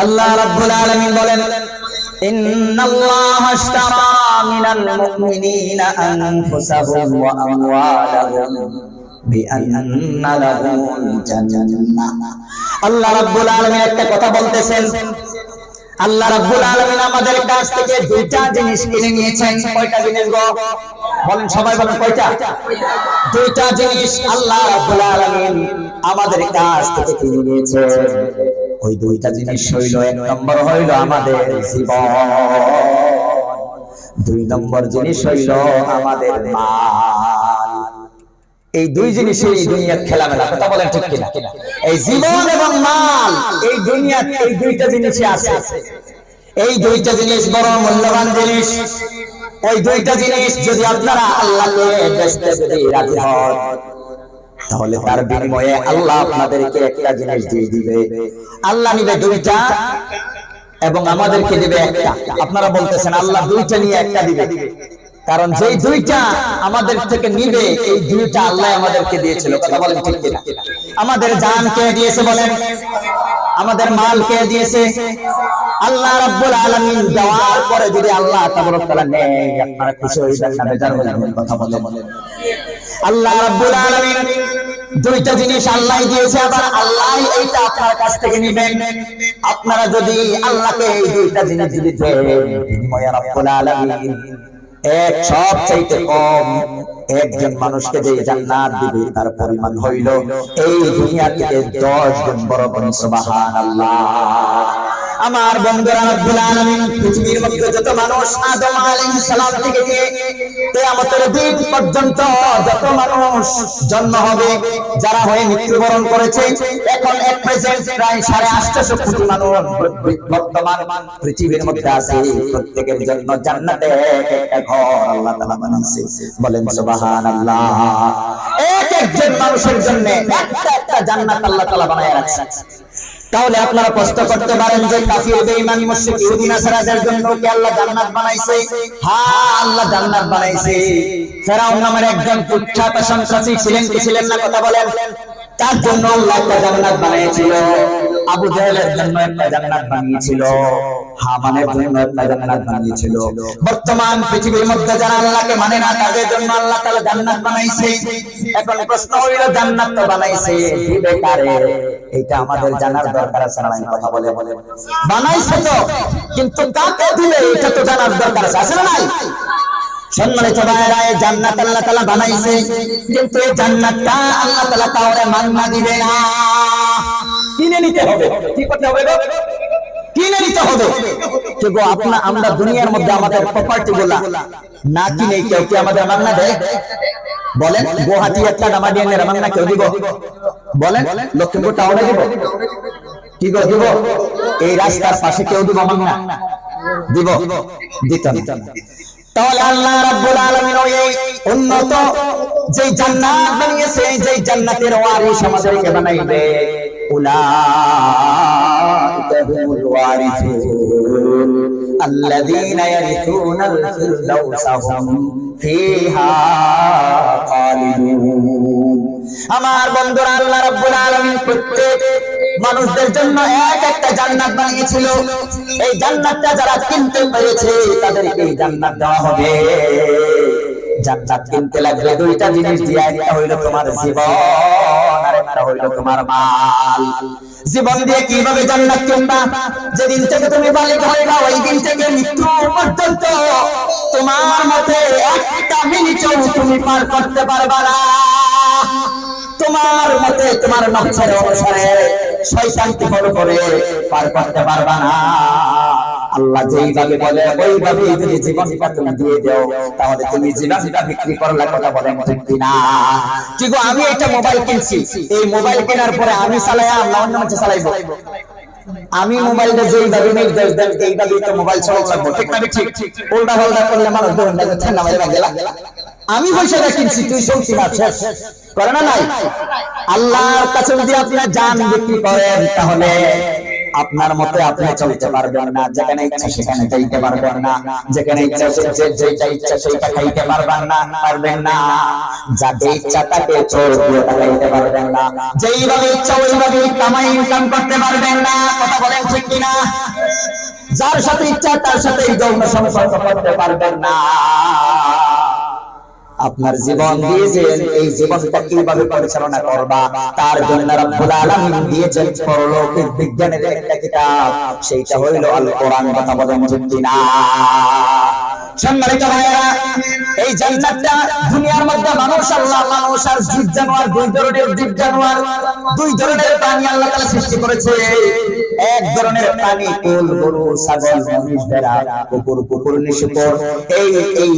আল্লাহ রাব্বুল আলামিন বলেন, ইন্নাল্লাহা আশতারা মিনাল মুমিনিনা আনফুসাহুম ওয়া আমওয়ালাহুম বিআন্না লাহুমুল জান্নাহ। আল্লাহ রাব্বুল আলামিন একটা কথা বলতেছেন, আল্লাহ রাব্বুল আলামিন আমাদের কাছ থেকে দুইটা জিনিস কিনে নিয়েছেন। কয়টা জিনিস গো? বলেন সবাই বলেন কয়টা? দুইটা জিনিস আল্লাহ রাব্বুল আলামিন আমাদের কাছ থেকে কিনে নিয়েছেন। ওই দুইটা জিনিস হইল, এক নম্বর হইল আমাদের জীবন, দুই নম্বর জিনিস হইল আমাদের এই দুই জিনিসই এই দুনিয়ার খেলামেলা, কথা বলেন ঠিক কিনা? এই জীবন এবং মাল, এই দুনিয়ার এই দুইটা জিনিসই আছে। এই দুইটা জিনিস বড় মূল্যবান জিনিস। ওই দুইটা জিনিস যদি আপনারা যদি রাজি হন তাহলে তার বিনিময়ে আল্লাহ আপনাদেরকে একটা জিনিস দিয়ে দিবে। আল্লাহ নিবে দুইটা এবং আমাদেরকে দিবে একটা। আপনারা বলতেছেন আল্লাহ দুইটা নিয়ে একটা দিবে। কারণ যেই দুইটা আমাদের থেকে নিবে এই দুইটা আল্লাহ আমাদেরকে দিয়েছিল। কথা বলেন ঠিক কিনা? আমাদের জান কে দিয়েছে বলেন? আমাদের মাল কে দিয়েছে? আল্লাহ রাব্বুল আলামিন দেওয়ার পরে যদি আল্লাহ তাবারক তাআলা নেয় আপনারা খুশি হইবেন না বেজার হইবেন কথা বলেন। আল্লাহ রাব্বুল আলামিন দুইটা জিনিস আল্লাহ দিয়েছে, আবার আল্লাহ এইটা আপনার কাছ থেকে নেবেন। আপনারা যদি আল্লাহকে এই দুইটা জিনিস যদি এক সব চাইতে কম একজন মানুষকে যে জান্নাত দিবে, তার পরিমাণ হইল এই দুনিয়া থেকে দশ গুণ বড় বড় সুবহানাল্লাহ। আমার বন্ধুরা পৃথিবীর মধ্যে যত মানুষ আদম সালাম থেকে পর্যন্ত যত মানুষ জন্ম হবে, যারা হয়ে মৃত্যুবরণ করেছে, এখন এক কোটি মানুষ বর্তমান পৃথিবীর মধ্যে আছে। প্রত্যেকের জন্য জান্নাতে একটা ঘর আল্লাহ বলেন সুবহানাল্লাহ। এক একজন মানুষের জন্য একটা একটা জান্নাত আল্লাহ বানায় রাখছে। তাহলে আপনারা প্রশ্ন করতে পারেন যে কাফির বেঈমান মুশরিক ইহুদি নাসারাদের জন্য কি আল্লাহ জান্নাত বানাইছে? হ্যাঁ আল্লাহ জান্নাত বানাইছে। ফেরাউন নামের একজন কুখ্যাত সন্ত্রাসী ছিলেন কি ছিলেন না, কথা বলেন। তার জন্য আল্লাহ জান্নাত বানিয়েছিল আবু জাহেলের জন্য একটা বানিয়েছিল। হামানের জন্য একটা জান্নাত বানিয়েছিল। বর্তমান পৃথিবীর মধ্যে যারা আল্লাহকে মানে না, তাদের জন্য আল্লাহ তাআলা জান্নাত বানাইছে। এখন প্রশ্ন হইল, জান্নাত তো বানাইছে দিবে এটা আমাদের জানার দরকার আছে না কথা বলে। বলে বানাইছে তো, কিন্তু কাকে দিলে এটা তো জানার দরকার আছে আছে না নাই? সম্মানিত ভাইরা এই জান্নাত আল্লাহ তাআলা বানাইছে, কিন্তু এই জান্নাতটা আল্লাহ তাআলা কাউরে মান্না দিবে না। কিনে নিতে হবে। কি করতে হবে গো? কিনে নিতে হবে। কে গো, আপনা আমরা দুনিয়ার মধ্যে আমাদের প্রপার্টি গুলা না কিনে কেউ কি আমাদের মান্না দেয়? বলেন, গুয়াহাটি একটা নামাডিয়ান এর মান্না কেউ দিব? বলেন, লক্ষ্মীপুর টাউনে দিব? কি গো দিব? এই রাস্তার পাশে কেউ দিব মান্না? দিব। দিত না। তাহলে আল্লাহ রাব্বুল আলামিন উন্নত যে জান্নাত বানিয়েছে যে জান্নাতের আমাদেরকে বানাইবে। আমার বন্ধুরা, আল্লাহ প্রত্যেক মানুষদের জন্য এক একটা জান্নাত বানিয়েছিল। এই জান্নাতটা যারা কিনতে পেরেছে, তাদেরকে জান্নাত দেওয়া হবে। জান্নাত কিনতে লাগলে দুইটা জিনিস দিয়ে তোমার জীবন তোমার তুমি মতে করতে পারবা না। তোমার মতে তোমার নকশার অনুসারে শয়তানকে ফলো করে, পার করতে পারবা না। আল্লাহ যেইভাবে বলে ওইভাবে যদি জীবনটা তুমি দিয়ে দাও। তাহলে তুমি জীবনটা বিক্রি করলে কথা বলে ঠিক কিনা? কি গো আমি একটা মোবাইল কিনছি। এই মোবাইল কেনার পরে আমি চালাই, আল্লাহ অন্য মানুষ চালাইবো। আমি মোবাইলটা যেইভাবে নির্দেশ দেন এইভাবেই তো মোবাইল লাগবো ঠিক না ঠিক। উল্টা পাল্টা করলে মানুষ ধরুন না ঠান্ডা মাঝে গেলা আমি পয়সাটা কিনছি তুই না শেষ। করে না নাই? আল্লাহর কাছে যদি আপনি জান বিক্রি করেন, তাহলে আপনার মতে আপনি চলতে পারবেন না। যেখানে ইচ্ছা, সেখানে যাইতে পারবেন না। যেখানে ইচ্ছা যেটা ইচ্ছা, সেইটা খাইতে পারবেন না পারবেন না। যাতে ইচ্ছা তাকে চোর দিয়ে তাকাইতে পারবেন না। যেইভাবে ইচ্ছা ওইভাবে কামাই, ইনকাম করতে পারবেন না। কথা বলেন ঠিক কিনা? যার সাথে ইচ্ছা, তার সাথে যৌন সম্পর্ক করতে পারবেন না। আপনার জীবন দিয়েছেন, এই জীবনটা কীভাবে পরিচালনা করবা, তার জন্য দিয়েছেন পরলৌকিক বিজ্ঞানের একটা কিতাব, সেইটা হইল আল কোরআন কথা বলেন ঠিক সম্মানিত ভাইয়েরা, এই দুনিয়ার মধ্যে আল্লাহ জীব জানোয়ার, দুই ধরনের জীব দুই আল্লাহ সৃষ্টি করেছে। এক ধরনের প্রাণী কুল গরু, ছাগল, মহিষ, ভেড়া, কুকুর কুকুর নিশুকুর এই এই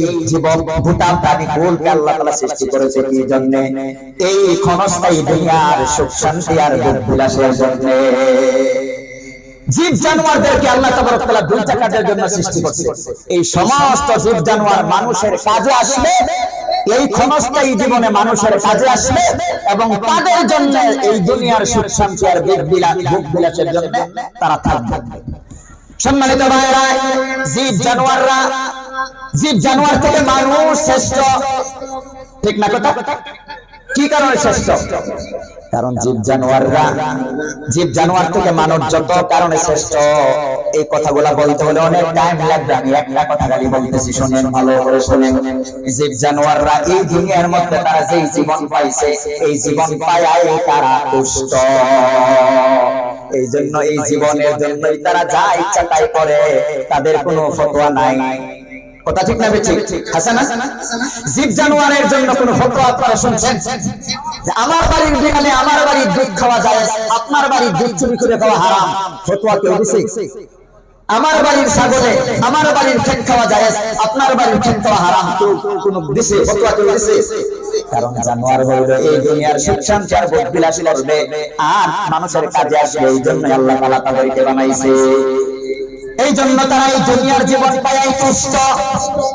প্রাণী আল্লাহ সৃষ্টি করেছে কি জন্য? এই ক্ষণস্থায়ী দুনিয়ার সুখ, শান্তি আর বিলাসের জন্য। জীব জানোয়ারদেরকে আল্লাহ জন্য সৃষ্টি করছে। এই সমস্ত জীব জানোয়ার মানুষের কাজে আসবে এই ক্ষণস্থায়ী জীবনে মানুষের কাজে আসবে এবং তাদের জন্য এই দুনিয়ার সুখ শান্তি আর ভোগ বিলাস ভোগ বিলাসের জন্য তারা থাকবে। সম্মানিত ভাইরা জীব জানোয়াররা, জীব জানোয়ার থেকে মানুষ শ্রেষ্ঠ। ঠিক না কথা? কি কারণে শ্রেষ্ঠ? কারণ জীব জানোয়াররা জীব জানোয়ার থেকে মানব যত কারণে শ্রেষ্ঠ এই কথাগুলা বলতে হলে অনেক টাইম লাগবে। আমি একটা কথা খালি বলতেছি শুনেন ভালো করে শুনেন জীব জানোয়াররা এই দুনিয়ার মধ্যে তারা যেই জীবন পাইছে এই জীবন পায় তারা দুষ্ট। এই জন্য এই জীবনের জন্যই তারা যা ইচ্ছা তাই করে তাদের কোনো ফতোয়া নাই। কথা ঠিক না জীব জানোয়ারের জন্য আপনারা শুনছেন? আমার বাড়ির বিড়ালে আমার বাড়ির দুধ খাওয়া যায়, আপনার বাড়ির দুধ চুরি করে খাওয়া হারাম। ফতোয়া কেউ দিছে? আমার বাড়ির আমার বাড়ির খাওয়া যায়, আপনার বাড়ির খাওয়া হারাম। কেউ কোনো দিছে? কেউ দিছে? কারণ জানোয়ার হইল এই দুনিয়ার সুখ আর ভোগ বিলাস আর মানুষের কাজে আসবে, এই জন্য আল্লাহ তাআলা তাদেরকে বানাইছে। এই জন্য তারা এই দুনিয়ার জীবন পায় তুষ্ট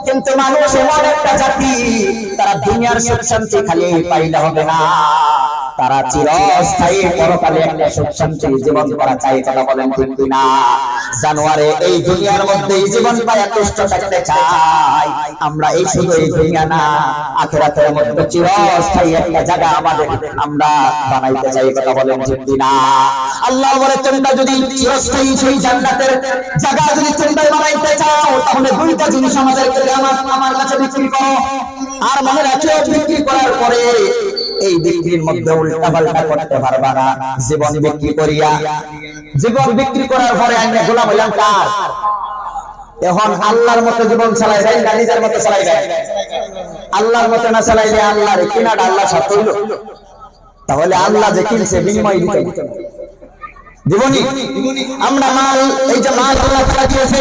কিন্তু মানুষ এমন একটা জাতি, তারা দুনিয়ার সুখ শান্তি খালি পাইলে হবে না। তারা চিরস্থায়ী পরকালে একটা সুখ শান্তি জীবন করা চাই কথা বলেন ঠিক কিনা? জানুয়ারে এই দুনিয়ার মধ্যে এই জীবন পায় তুষ্ট থাকতে চাই। আমরা এই শুধু এই দুনিয়া না, আখেরাতের মধ্যে চিরস্থায়ী একটা জায়গা আমাদের আমরা বানাইতে চাই কথা বলেন ঠিক কিনা? আল্লাহ বলে, তোমরা যদি চিরস্থায়ী সেই জান্নাতের জায়গা যদি তোমরা বানাইতে চাও, তাহলে দুইটা জিনিস আমাদেরকে আমার আমার কাছে বিক্রি করো। আর মনে রাখিও, বিক্রি করার পরে এই বিক্রির মধ্যে উল্টা পাল্টা করতে পারবা না। জীবন বিক্রি করিয়া, জীবন বিক্রি করার পরে আমি গোলাম হইলাম কার? এখন আল্লাহর মতো জীবন চালাই যায় না নিজের মতো চালাই যায় আল্লাহর মতো না চালাইলে আল্লাহর কিনাটা আল্লাহ সাথে হইল। তাহলে আল্লাহ যে কিনছে, বিনিময় দিতে দিতে না। আমরা মাল, এই যে মাল আল্লাহ তাআলা দিয়েছে।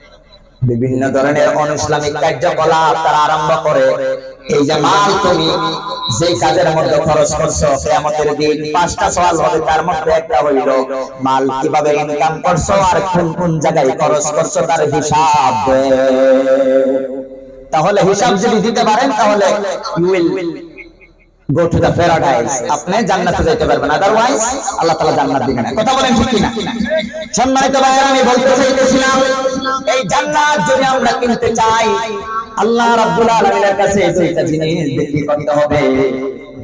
বিভিন্ন ধরনের অনইসলামিক কার্যকলাপ তারা আরম্ভ করে। এই যে মাল তুমি, যে কাজের মধ্যে খরচ করছ, কিয়ামতের দিন পাঁচটা সওয়াল হবে, তার মধ্যে একটা হইল, মাল কীভাবে ইনকাম করছ আর কোন কোন জায়গায় খরচ করছ তার হিসাব। তাহলে হিসাব যদি দিতে পারেন, তাহলে you will go to the paradise আপনি জান্নাতে যেতে পারবেন আদারওয়াইজ আল্লাহ তাআলা জান্নাত দিবেন না। কথা বলেন ঠিক কিনা? সম্মানিত ভাইরা আমি বলতে চাইতেছিলাম এই জান্নাত যদি আমরা কিনতে চাই, আল্লাহ রাব্বুল আলামিনের কাছে দুইটা জিনিস বিক্রি করতে হবে।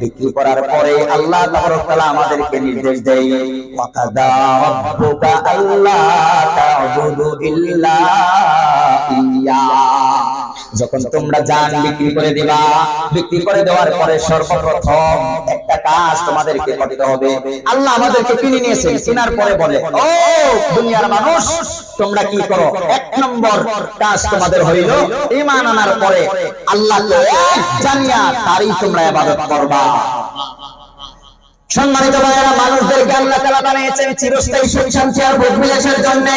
বিক্রি করার পরে আল্লাহ তাআলা আমাদেরকে নির্দেশ দেয় ওয়াকাদা রাব্বুকা আল্লা তা'বুদু ইল্লা ইয়া যখন তোমরা জান বিক্রি করে দিবা বিক্রি করে দেওয়ার পরে সর্বপ্রথম একটা কাজ তোমাদেরকে করতে হবে। আল্লাহ আমাদেরকে কিনে নিয়েছেন কেনার পরে বলে। ও দুনিয়ার মানুষ তোমরা কি করো? এক নম্বর কাজ তোমাদের হইল ঈমান আনার পরে। আল্লাহকে এক জানিয়া তারই তোমরা ইবাদত করবা। সম্মানিত ভাইয়েরা, মানুষদের আল্লাহ তাআলা বানিয়েছেন চিরস্থায়ী সুখ শান্তি আর ভোগ বিলাসের জন্য।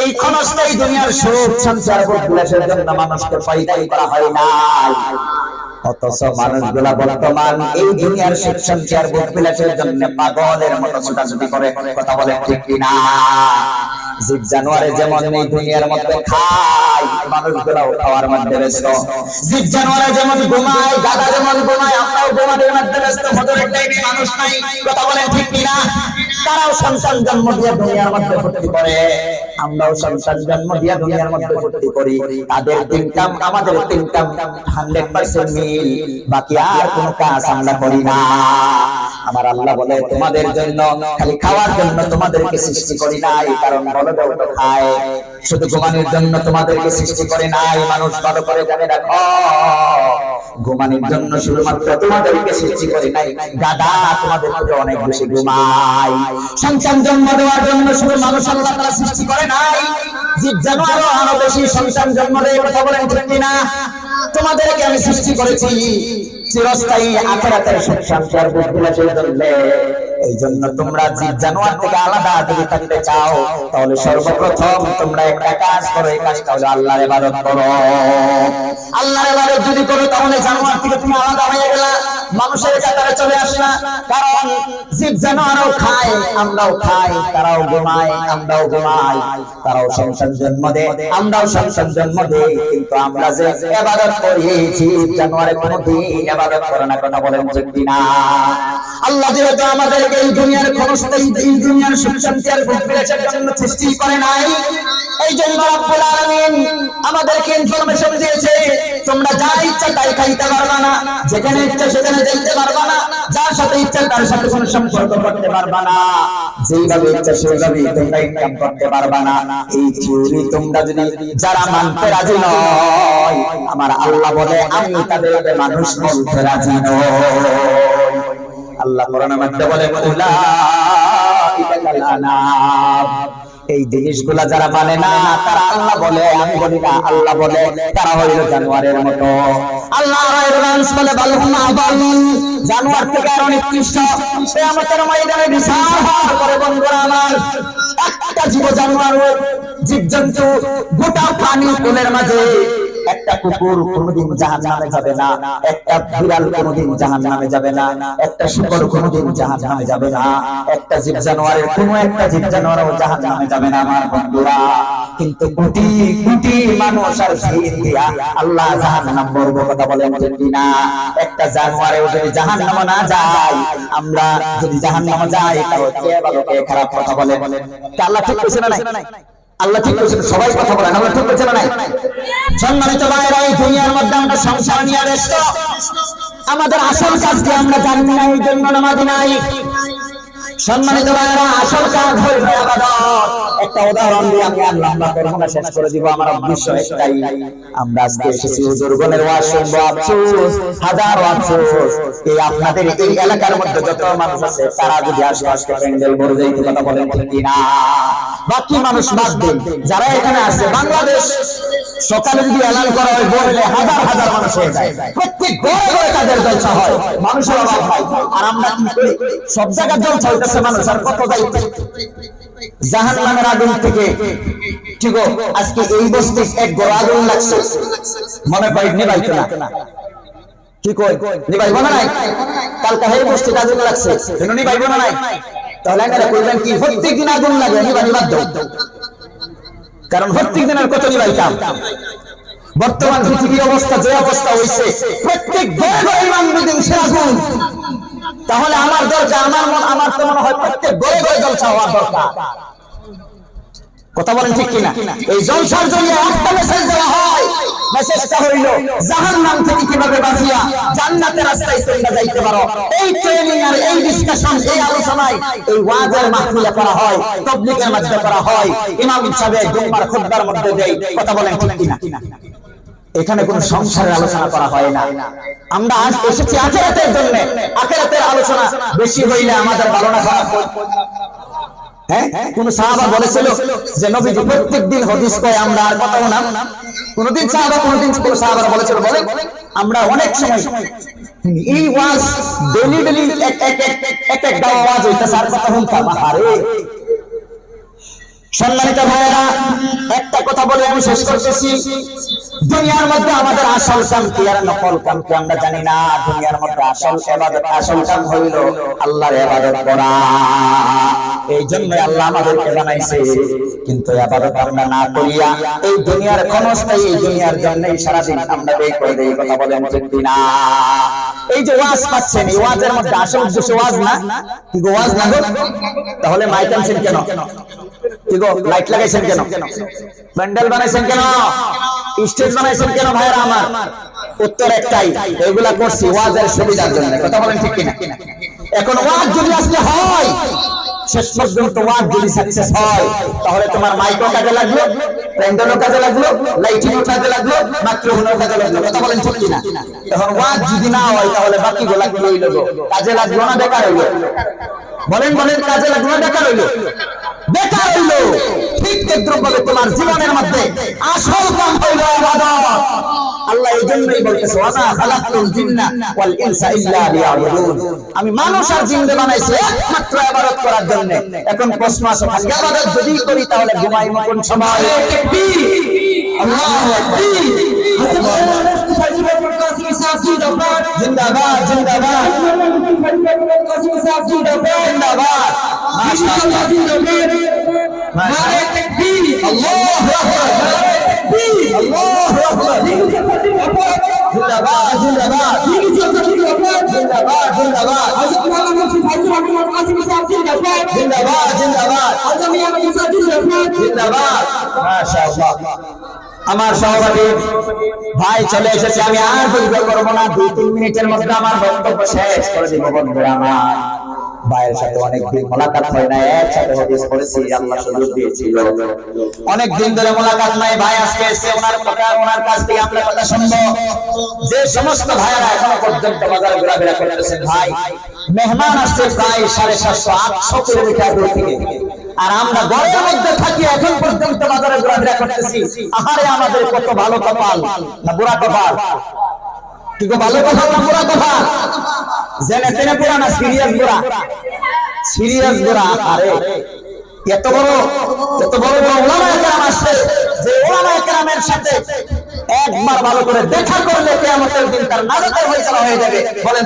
এই ক্ষণস্থায়ী দুনিয়ার সুখ শান্তি আর ভোগ বিলাসের জন্য মানুষকে পয়দাই করা হয় নাই অথচ মানুষগুলা বর্তমান এই দুনিয়ার সুখ শান্তি আর ভোগ বিলাসের জন্য পাগলের মতো ছোটাছুটি করে, কথা বলে ঠিক কিনা? জীব জানোয়ারে যেমন এই দুনিয়ার মধ্যে খায় মানুষগুলাও খাওয়ার মধ্যে ব্যস্ত। জীব জানোয়ারে যেমন যেমন আমরাও ঘুমানোর মধ্যে ব্যস্ত টাইমে মানুষ নাই, কথা বলেন ঠিক কিনা? তারাও জন্ম দিয়ে দুনিয়ার মধ্যে ফুর্তি করে। আমরাও জন্ম দিয়ে দুনিয়ার মধ্যে করি। তাদের তিনটাম আমাদের তিনটাম হান্ড্রেড পার্সেন্ট মিল। বাকি আর কোনো কাজ আমরা করি না। আমার আল্লাহ বলে, তোমাদের জন্য, খালি খাওয়ার জন্য তোমাদেরকে সৃষ্টি করি নাই কারণ বলদেও তো ঘুমানোর জন্য তোমাদেরকে সৃষ্টি করে নাই, মানুষ ভালো করে জানে রাখো ঘুমানোর জন্য শুধুমাত্র তোমাদেরকে সৃষ্টি করে নাই। গাদা তোমাদের থেকে অনেক বেশি ঘুমায় সন্তান জন্ম দেওয়ার জন্য শুধু মানুষ আল্লাহ সৃষ্টি করে নাই। আমি সৃষ্টি করেছি। চিরস্থায়ী আখেরাতের সুখ শান্তি আর বুঝ বিলাসের জন্য এই জন্য তোমরা জীব জানোয়ার থেকে আলাদা যদি থাকতে চাও তাহলে সর্বপ্রথম তোমরা একটা কাজ করো এই কাজটা হলো আল্লাহর ইবাদত করো। আল্লাহর ইবাদত যদি করো তাহলে জানোয়ার থেকে তুমি আলাদা হয়ে গেলা মানুষের কাতারে চলে আসলা কারণ জীব জানোয়ারও খায় আমরাও খাই তারাও ঘুমায় আমরাও ঘুমাই তারাও সন্তান জন্ম দেয় আমরাও সন্তান জন্ম দেই কিন্তু আমরা যে ইবাদত করি জীব জানোয়ারে কোনোদিন ইবাদত করে না কথা বলেন ঠিক কিনা? আল্লাহ যেহেতু আমাদেরকে এই দুনিয়ার ক্ষণস্থায়ী এই দুনিয়ার সুখ শান্তি আর ভোগ বিলাসের জন্য সৃষ্টি করে নাই এই জন্য রব্বুল আলামিন আমাদেরকে ইনফরমেশন দিয়েছে, তোমরা যা ইচ্ছা তাই খাইতে পারবা না, যেখানে ইচ্ছা সেখানে যাইতে পারবা না, যার সাথে ইচ্ছা তার সাথে কোনো সম্পর্ক করতে পারবা না, যেইভাবে ইচ্ছা সেইভাবে তোমরা ইনকাম করতে পারবা না, এই থিওরি তোমরা যদি যারা মানতে রাজি নয়, আমার আল্লাহ বলে, আমি তাদেরকে মানুষ বলতে রাজি নয় আল্লাহ কোরআনের মধ্যে বলে উলাইকা আনাম এই জিনিসগুলা যারা মানে না তারা আল্লাহ বলে আমি বলি না আল্লাহ বলে তারা হইল জানোয়ারের মতো। আল্লাহ বলে বালহুম আবালুন জানোয়ার থেকে আরও নিকৃষ্ট। সে আমাদের ময়দানে বিশাল করে বন্ধুরা আমার। একটা জীব জানোয়ার জীবজন্তু গোটা প্রাণী কোলের মাঝে। একটা কুকুর কোনোদিন জাহান নামে যাবে না। একটা বিড়াল জাহান নামে যাবে না। একটা জাহান নামে যাবে না। একটা জীব জানোয়ারের একটা জীব জানোয়ারও জাহান নামে যাবে না, আমার বন্ধুরা। কিন্তু কোটি কোটি মানুষ আর আল্লাহ জাহান নাম বলব কথা বলে আমাদের কিনা একটা জানোয়ারেও যদি জাহান নামে না যায়, আমরা যদি জাহান নামে যাই, তাহলে খারাপ কথা বলে? আল্লাহ ঠিক করেছে না আল্লাহ ঠিক করেছেন সবাই কথা বলেন, আল্লাহ ঠিক করেছে না নাই? সম্মানিত ভাইরা এই দুনিয়ার মধ্যে আমরা সংসার নিয়ে ব্যস্ত। আমাদের আসল কাজকে আমরা জানি না, এই জন্য নামাজি নাই। সম্মানিত ভাইরা আসল কাজ হইল একটা উদাহরণ দিয়ে আমি আর লম্বা করে আমরা শেষ করে দিব, আমার উদ্দেশ্য একটাই। আমরা আজকে এসেছি হুজুর গণের ওয়াজ শুনব, আফসোস, হাজার আফসোস। এই আপনাদের এই এলাকার মধ্যে যত মানুষ আছে, তারা যদি আশপাশকে প্যান্ডেল ভরে যাইতে কথা বলেন ঠিক কিনা বাকি মানুষ বাদ দিন। যারা এখানে আছে, বাংলাদেশ সকালে যদি এলান করা হয় বললে হাজার হাজার মানুষ হয়ে যায়। প্রত্যেক ঘরে ঘরে তাদের জলসা হয়। মানুষের অভাব হয়। আর আমরা কি করি? সব জায়গায় জলসা হইতেছে মানুষ, আর কত দায়িত্ব জাহান নামের আগুন থেকে। ঠিক আজকে এই বস্তি এক গড় আগুন লাগছে। মনে করি নিবাইতো না কি কই নিবাইব না নাই? কালকে এই বস্তি আগুন লাগছে। কেন নিবাইব না নাই। তাহলে এখানে কইবেন কি প্রত্যেক দিন আগুন লাগে নিবা নিবাদ দাও কারণ প্রত্যেক দিনের কত নিবাইতাম বর্তমান পৃথিবীর অবস্থা? যে অবস্থা হয়েছে প্রত্যেক তাহলে আমার দরকার আমার মন, আমার তো মনে হয় প্রত্যেক ঘরে ঘরে জলসা হওয়ার দরকার। কথা বলেন ঠিক কিনা? এই জলসার জন্য একটা মেসেজ দেওয়া হয়। হইল থেকে কীভাবে বাঁচিয়া জান্নাতের রাস্তায় তোমরা যাইতে পারো? এই ট্রেনিং আর এই ডিসকাশন এই আলোচনায় এই ওয়াজের মাহফিলে করা হয়, তাবলীগের করা হয়। ইমাম সাহেব জুম্মার খুতবার মধ্যে দেই কথা বলেন ঠিক কিনা? এখানে কোন সংসারের আলোচনা করা হয় না। আমরা আজ এসেছি আখেরাতের জন্য। আখেরাতের আলোচনা বেশি হইলে আমাদের ভালো না খারাপ হ্যাঁ কয় আমরা আর কথাও না কোনদিন সাহাবা কোনদিন কোন সাহাবা বলেছিল বলে আমরা অনেক সময় এই ওয়াজ ডেলি ডেলি এক এক এক সম্মানিত ভাইয়েরা, একটা কথা বলে আমি শেষ করতেছি। দুনিয়ার মধ্যে আমাদের আসল কাম কি আর নকল কাম কি আমরা জানি না। দুনিয়ার মধ্যে আসল ইবাদত আসল কাম হইল আল্লাহর ইবাদত করা। এই জন্য আল্লাহ আমাদেরকে বানাইছে কিন্তু ইবাদত আমরা না করিয়া এই দুনিয়ার ক্ষণস্থায়ী, এই দুনিয়ার জন্য সারাদিন আমরা ব্যয় করে দেই কথা বলেন ঠিক না এই যে ওয়াজ পাচ্ছেন, এই ওয়াজের মধ্যে আসল উদ্দেশ্য ওয়াজ না? কি গো ওয়াজ না তাহলে মাইক আনছেন কেন? লাইট তাহলে তোমার মাইকও কাজে লাগল, প্যান্ডেলও কাজে লাগল লাইটিংও কাজে লাগল মাইক্রোফোনও কাজে লাগল। কথা বলেন ঠিক কিনা? এখন ওয়াজ যদি না হয়, তাহলে বাকি গোলা কি কাজে লাগল না বেকার হইল? বলেন বলেন, কাজে লাগল না বেকার হইল? বেকার হইল। ঠিক তদ্রুপভাবে তোমার জীবনের মধ্যে আসল কাম হইল ইবাদত আল্লাহ এই জন্যই বলতেছে ওয়ামা খালাকতুল জিন্না ওয়াল ইনসা ইল্লা লিয়াবুদুন। আমি মানুষ আর জিন্দে বানাইছি একমাত্র ইবাদত করার জন্য। এখন প্রশ্ন আসে ইবাদত যদি করি তাহলে ঘুমাই কোন সময়? আল্লাহু আকবার। জিন্দাবাদ। জিন্দাবাদ। জিন্দাবাদ। डिजिटल नबी नबेर नारे तकबीर अल्लाह अकबर नारे तकबीर अल्लाह अकबर जिंदाबाद जिंदाबाद जिंदाबाद जिंदाबाद जिंदाबाद हजरत मौलाना मुफ्ती फजल अहमद कासिम साहब जिंदाबाद जिंदाबाद जिंदाबाद हजरत मियां मुसा जिंदाबाद जिंदाबाद माशाल्लाह আমার সহপাঠী ভাই চলে এসেছে, আমি আর দীর্ঘ করব না, দুই, তিন মিনিটের মধ্যে আমার বক্তব্য শেষ করে দিব বন্ধুরা আমার। ভাইয়ের সাথে অনেক দিন মোলাকাত হয় না পড়েছি আল্লাহ সুযোগ দিয়েছিল। অনেক দিন ধরে মোলাকাত নাই, ভাই আজকে এসে ওনার কথা, ওনার কাছ থেকে আমরা কথা শুনব। যে সমস্ত ভাইয়েরা এখনও পর্যন্ত ঘোরাফেরা করতেছেন, ভাই, মেহমান আসছে প্রায় সাড়ে সাতশো, আটশো কিলোমিটার দূর থেকে। আর আমরা ঘরের মধ্যে থাকি এখন পর্যন্ত বাজারে ঘোরাফেরা করতেছি। আহারে আমাদের কত ভালো কপাল না বুড়া কপাল? কি ভালো কপাল না বুড়া কপাল? জেনে তেনে বুড়া না সিরিয়াস বুড়া? সিরিয়াস বুড়া আরে এত বড় এত বড় বড় আসছে, যে সাথে একবার ভালো করে দেখা করলে কিয়ামতের দিন তার নাজাতের ফয়সালা হয়ে যাবে। বলেন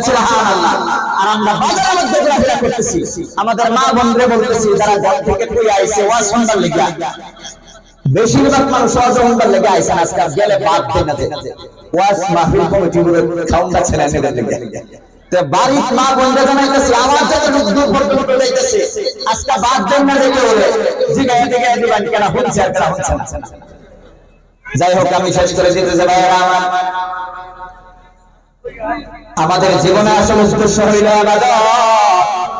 আর আমরা বাজারের মধ্যে ঘোরাফেরা করতেছি। আমাদের মা বোনরে বলতেছি, যারা ঘর থেকে কই আইছে, ওয়াজ শুনবার লাগিয়া। বেশিরভাগ মানুষ ওয়াজ শুনবার লেগে আইছেন আজকে গেলে বাদ দেন না ওয়াজ মাহফিল কমিটি খাউন্ডা ছেলে তো বাড়ির মা বোনরা জানাইতেছে আমার যাইতেছে আজকে বাদ দেখে জিগায় দিবান হচ্ছে আর হচ্ছে না যাই হোক, আমি শেষ করে দিতে চাই, ভাইয়েরা আমাদের জীবনে আসল উদ্দেশ্য হইল আবাদত।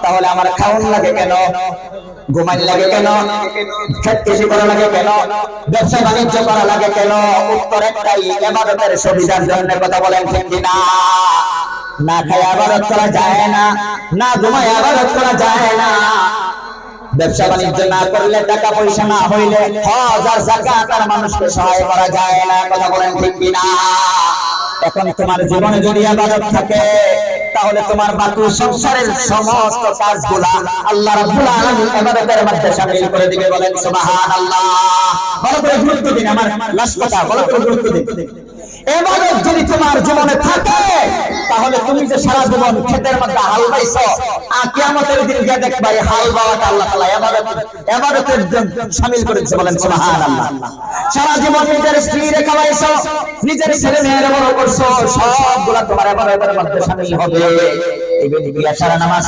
তাহলে আমার খাওয়ান লাগে কেন? ঘুমাই লাগে কেন? খেত কৃষি করা লাগে কেন? ব্যবসা বাণিজ্য করা লাগে কেন? উত্তর একটাই, এবাদতের সুবিধার জন্য কথা বলেন কিনা? না খায় আবাদত করা যায় না না ঘুমায় আবাদত করা যায় না। ব্যবসা বাণিজ্য না করলে টাকা পয়সা না হইলে হজ আর জাকাত আর মানুষকে সহায় করা যায় না, কথা বলেন ঠিক কিনা? এখন তোমার জীবনে যদি আবাদত থাকে, তাহলে তোমার বাকি সংসারের সমস্ত কাজগুলা আল্লাহ রাব্বুল আলামিন ইবাদতের মধ্যে শামিল করে দিবে বলেন সুবহানাল্লাহ। ভালো করে গুরুত্ব দিন আমার লাস্ট কথা ভালো করে গুরুত্ব দিন। এবাদত যদি তোমার জীবনে থাকে, তাহলে তুমি যে সারা জীবন ক্ষেতের মধ্যে হাল বাইছো আর কিয়ামতের দিন গিয়ে দেখবা এই হাল বাবাটা আল্লাহ তাআলা ইবাদত ইবাদতের শামিল করেছে বলেন সুবহানাল্লাহ। সারা জীবন নিজের স্ত্রী রে খাওয়াইছো নিজের ছেলে মেয়ের বড় করছ সবগুলা তোমার ইবাদতের মধ্যে শামিল হবে। সারা নামাজ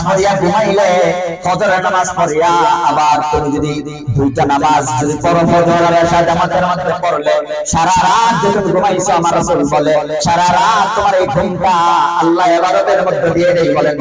পড়িয়া আবার যদি দুইটা নামাজ যদি পড়ো ফজর আর এশা জামাতের মধ্যে পড়লে সারা রাত যে তুমি ঘুমাইছো, আমার রাসূল বলে এই ঘুমটা আল্লাহ ইবাদতের মধ্যে দিয়ে দেই বলেন